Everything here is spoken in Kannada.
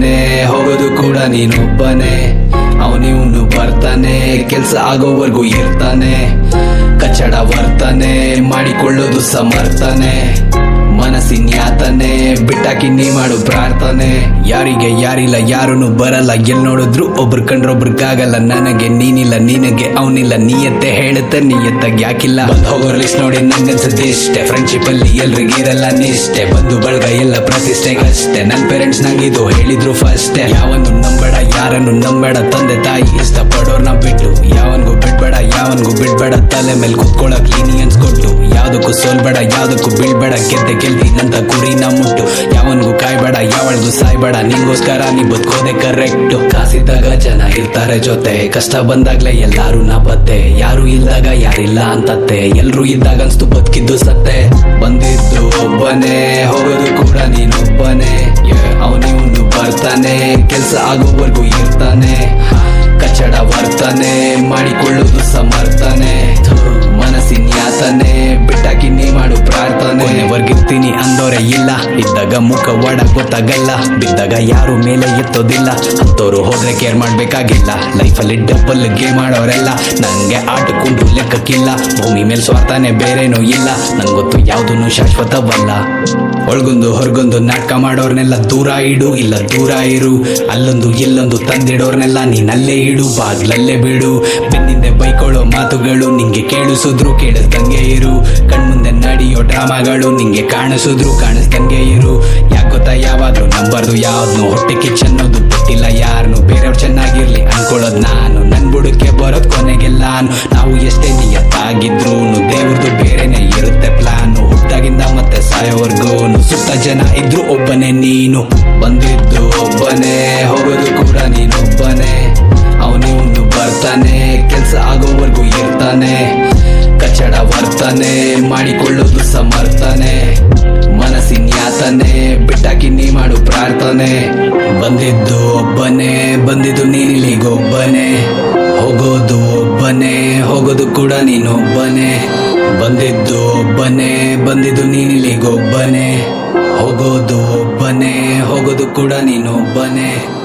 ಒಬ್ಬನೇ ಹೋಗೋದು ಕೂಡ ನೀನೊಬ್ಬನೇ. ಅವನಿವನು ಬರ್ತಾನೆ ಕೆಲ್ಸ ಆಗೋವರೆಗೂ ಇರ್ತಾನೆ. ಕಚ್ಚಡ ವರ್ತನೆ ಮಾಡಿಕೊಳ್ಳೋದು ಸಮರ್ಥನೆ. ಮನಸ್ಸಿನ ಯಾತನೆ ಬಿಟ್ಟಾಕಿ ನೀ ಮಾಡು ಪ್ರಾರ್ಥನೆ. ಯಾರಿಗೆ ಯಾರಿಲ್ಲ ಯಾರೂ ಬರಲ್ಲ. ಎಲ್ಲಿ ನೋಡಿದ್ರು ಒಬ್ರು ಕಂಡ್ರೊಬ್ರಿಗಾಗಲ್ಲ ನನಗೆ ನೀನಿಲ್ಲ, ನಿನಗೆ ಅವನಿಲ್ಲ. ನೀಯತ್ತೆ ಹೇಳುತ್ತೆ ನೀಯತ್ತಾಗ ಯಾಕಿಲ್ಲ ಬಂದ್ ಹೋಗೋರ್ ಲಿಸ್ಟ್ ನೋಡಿ ನಂಗನ್ಸುತ್ತೆ ಇಷ್ಟೇ. ಫ್ರೆಂಡ್ಶಿಪ್ ಅಲ್ಲಿ ಇರಲ್ಲ, ನಿಷ್ಠೆ. ಬಂದು ಬಳಗ ಎಲ್ಲ ಪ್ರತಿಷ್ಠೆಗಷ್ಟೇ. ನನ್ನ ಪೇರೆಂಟ್ಸ್ ನಂಗಿದು ಹೇಳಿದ್ರು ಫಸ್ಟೇ ಯಾವನ್ನು ನಂಬೇಡ ಯಾರನ್ನು ನಂಬೇಡ ತಂದೆ ತಾಯಿ ಇಷ್ಟಪಡೋರ್ನ ಬಿಟ್ಟು ತಲೆ ಮೇಲೆ ಕುತ್ಕೊಳಕ್ ಲೀನಿಯನ್ಸ್ ಕೊಟ್ಟು. ಯಾವ್ದಕ್ಕೂ ಸೋಲ್ಬೇಡ, ಯಾವ್ದಕ್ಕೂ ಬೀಳ್ಬೇಡ, ಗೆದ್ದೆ ಗೆಲ್ದಿ ನಂತ ಗುರಿನ ಮುಟ್ಟು. ಯಾವನ್ಗೂ ಕಾಯ್ಬೇಡ, ಯಾವಳಿಗೂ ಸಾಯ್ಬೇಡ ನಿಂಗೋಸ್ಕರ ನೀ ಬದುಕೋದೆ ಕರೆಕ್ಟ್ ಕಾಸಿದ್ದಾಗ ಜನ ಇರ್ತಾರೆ ಜೊತೆ. ಕಷ್ಟ ಬಂದಾಗ್ಲೇ ಎಲ್ಲಾರು ನಾ ಬತ್ತೆ ಯಾರು ಇಲ್ದಾಗ ಯಾರಿಲ್ಲ ಅಂತತ್ತೆ. ಎಲ್ರು ಇದ್ದಾಗ ಅನ್ಸ್ತು ಬದುಕಿದ್ದು ಸತ್ತೆ. ಬಂದಿದ್ದು ಒಬ್ಬನೇ, ಹೋಗೋದು ಕೂಡ ನೀನೊಬ್ಬನೇ. ಅವನಿವನು ಬರ್ತಾನೆ, ಕೆಲ್ಸ ಆಗೋವರೆಗೂ ಇರ್ತಾನೆ. ಕಚ್ಚಡ ವರ್ತನೆ, ಮಾಡಿಕೊಳ್ಳೋದು ಸಮರ್ಥನೆ. ಇದ್ದಾಗ ಮುಖ ಒಡ ಗೊತ್ತಾಗಲ್ಲ. ಬಿದ್ದಾಗ ಯಾರು ಮೇಲೆ ಎತ್ತೋದಿಲ್ಲ. ಅಂತವ್ರು ಹೋದ್ರೆ ಕೇರ್ ಮಾಡ್ಬೇಕಾಗಿಲ್ಲ. ಲೈಫಲ್ಲಿ ಡಬ್ಬಲ್ ಗೇಮ್ ಮಾಡೋರೆಲ್ಲ ನಂಗೆ ಆಟಕೊಂಡು ಲೆಕ್ಕಕ್ಕಿಲ್ಲ. ಭೂಮಿ ಮೇಲೆ ಸ್ವಾರ್ಥನೆ ಬೇರೆನೂ ಇಲ್ಲ. ನಂಗೊತ್ತು ಯಾವ್ದೂ ಶಾಶ್ವತವಲ್ಲ. ಒಳಗೊಂದು ಹೊರಗೊಂದು ನಾಟಕ ಮಾಡೋರ್ನೆಲ್ಲ ದೂರ ಇಡು, ಇಲ್ಲ ದೂರ ಇರು. ಅಲ್ಲೊಂದು ಇಲ್ಲೊಂದು ತಂದಿಡೋರ್ನೆಲ್ಲ ನೀನಲ್ಲೇ ಇಡು, ಬಾಗ್ಲಲ್ಲೇ ಬಿಡು. ಬೆನ್ನಿಂದೆ ಬೈಕೊಳ್ಳೋ ಮಾತುಗಳು ನಿಂಗೆ ಕೇಳಿಸಿದ್ರು ಕೇಳಿಸ್ದಂಗೆ ಇರು. ಕಣ್ಮುಂದೆ ನಡೆಯೋ ಡ್ರಾಮಾಗಳು ನಿಂಗೆ ಕಾಣಿಸಿದ್ರು ಕಾಣಿಸ್ದಂಗೆ ಇರು. ಯಾಕೋ ಯಾವಾಗ್ಲೂ ನಂಬರ್ದು ಯಾವ್ದು ಹೊಟ್ಟೆ ಕಿಚ್ಚನ್ನೋದು ಬಿಟ್ಟಿಲ್ಲ ಯಾರನ್ನು ಬೇರೆಯವ್ರು ಚೆನ್ನಾಗಿರ್ಲಿ ಅನ್ಕೊಳ್ಳೋದು ನಾನು. ನನ್ ಬುಡಕ್ಕೆ ಬರೋದ್ ಕೊನೆಗೆಲ್ಲ ನಾವು ಎಷ್ಟೇ ನಿಯತ್ತಾಗಿದ್ರು ದೇವ್ರದ್ದು ಬೇರೆನೆ ಇರುತ್ತೆ ಪ್ಲಾನು. ಹುಟ್ಟಾಗಿಂದ ಮತ್ತೆ ಸಾಯೋವರೆಗೂ ಸುತ್ತ ಜನ ಇದ್ರು ಒಬ್ಬನೇ ನೀನು. ಬಂದಿದ್ದು ಒಬ್ಬನೇ, ಹೋಗೋದು ಕೂಡ ನೀನೊಬ್ಬನೇ. ಅವನಿವನು ಬರ್ತಾನೆ, ಕೆಲಸ ಆಗೋವರೆಗೂ ಇರ್ತಾನೆ. ಕಚ್ಚಡ ವರ್ತನೆ ಮಾಡಿಕೊಳ್ಳೋದು ಸಮರ್ಥನೆ. ಮನಸ್ಸಿನ ಯಾತನೆ ಬಿಟ್ಟಾಕಿ ನೀ ಮಾಡು ಪ್ರಾರ್ಥನೆ. ಬಂದಿದ್ದು ಒಬ್ಬನೇ, ಬಂದಿದ್ದು ನೀನಿಲ್ಲಿಗೊಬ್ಬನೇ. ಹೋಗೋದು ಒಬ್ಬನೇ, ಹೋಗೋದು ಕೂಡ ನೀನೊಬ್ಬನೇ. ಬಂದಿದ್ದು ಒಬ್ಬನೇ, ಬಂದಿದ್ದು ನೀನಿಲ್ಲಿಗೊಬ್ಬನೇ. ಹೋಗೋದು ಒಬ್ಬನೇ, ಹೋಗೋದು ಕೂಡ ನೀನೊಬ್ಬನೇ.